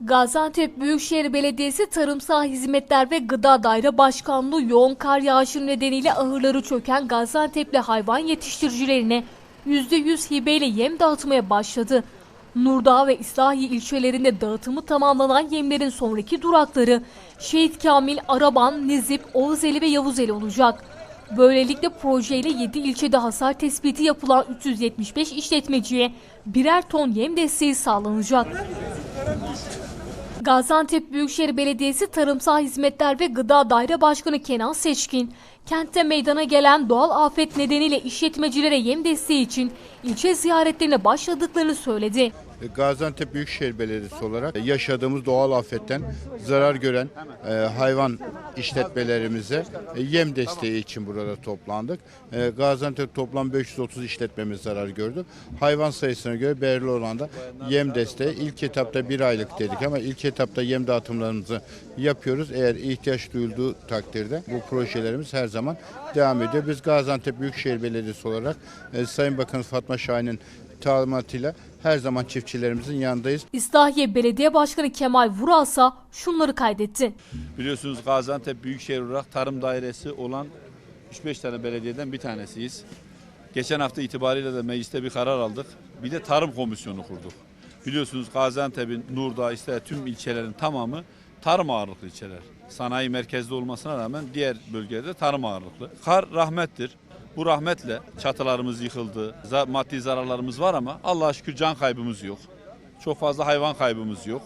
Gaziantep Büyükşehir Belediyesi Tarımsal Hizmetler ve Gıda Daire Başkanlığı yoğun kar yağışı nedeniyle ahırları çöken Gaziantep'li hayvan yetiştiricilerine %100 hibeyle yem dağıtmaya başladı. Nurdağ ve İslahi ilçelerinde dağıtımı tamamlanan yemlerin sonraki durakları Şehit Kamil, Araban, Nizip, Oğuzeli ve Yavuzeli olacak. Böylelikle projeyle 7 ilçede hasar tespiti yapılan 375 işletmeciye birer ton yem desteği sağlanacak. Gaziantep Büyükşehir Belediyesi Tarımsal Hizmetler ve Gıda Daire Başkanı Kenan Seçkin, kentte meydana gelen doğal afet nedeniyle işletmecilere yem desteği için ilçe ziyaretlerine başladıklarını söyledi. Gaziantep Büyükşehir Belediyesi olarak yaşadığımız doğal afetten zarar gören e, hayvan işletmelerimize e, yem desteği için burada toplandık. E, Gaziantep toplam 530 işletmemiz zarar gördü. Hayvan sayısına göre belirli olan da yem desteği. İlk etapta bir aylık dedik ama ilk etapta yem dağıtımlarımızı yapıyoruz. Eğer ihtiyaç duyulduğu takdirde bu projelerimiz her zaman devam ediyor. Biz Gaziantep Büyükşehir Belediyesi olarak e, Sayın Bakan Fatma Şahin'in talimatıyla her zaman çiftçilerimizin yanındayız. İslahiye Belediye Başkanı Kemal Vuralsa şunları kaydetti. Biliyorsunuz Gaziantep Büyükşehir olarak tarım dairesi olan 3-5 tane belediyeden bir tanesiyiz. Geçen hafta itibariyle de mecliste bir karar aldık. Bir de tarım komisyonu kurduk. Biliyorsunuz Gaziantep'in Nurdağ, işte tüm ilçelerin tamamı tarım ağırlıklı ilçeler. Sanayi merkezli olmasına rağmen diğer bölgelerde tarım ağırlıklı. Kar rahmettir. Bu rahmetle çatılarımız yıkıldı. Maddi zararlarımız var ama Allah'a şükür can kaybımız yok. Çok fazla hayvan kaybımız yok.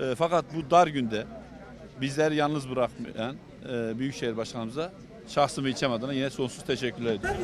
E, fakat bu dar günde bizleri yalnız bırakmayan e, Büyükşehir Başkanımıza şahsım ve adına yine sonsuz teşekkürler ediyorum.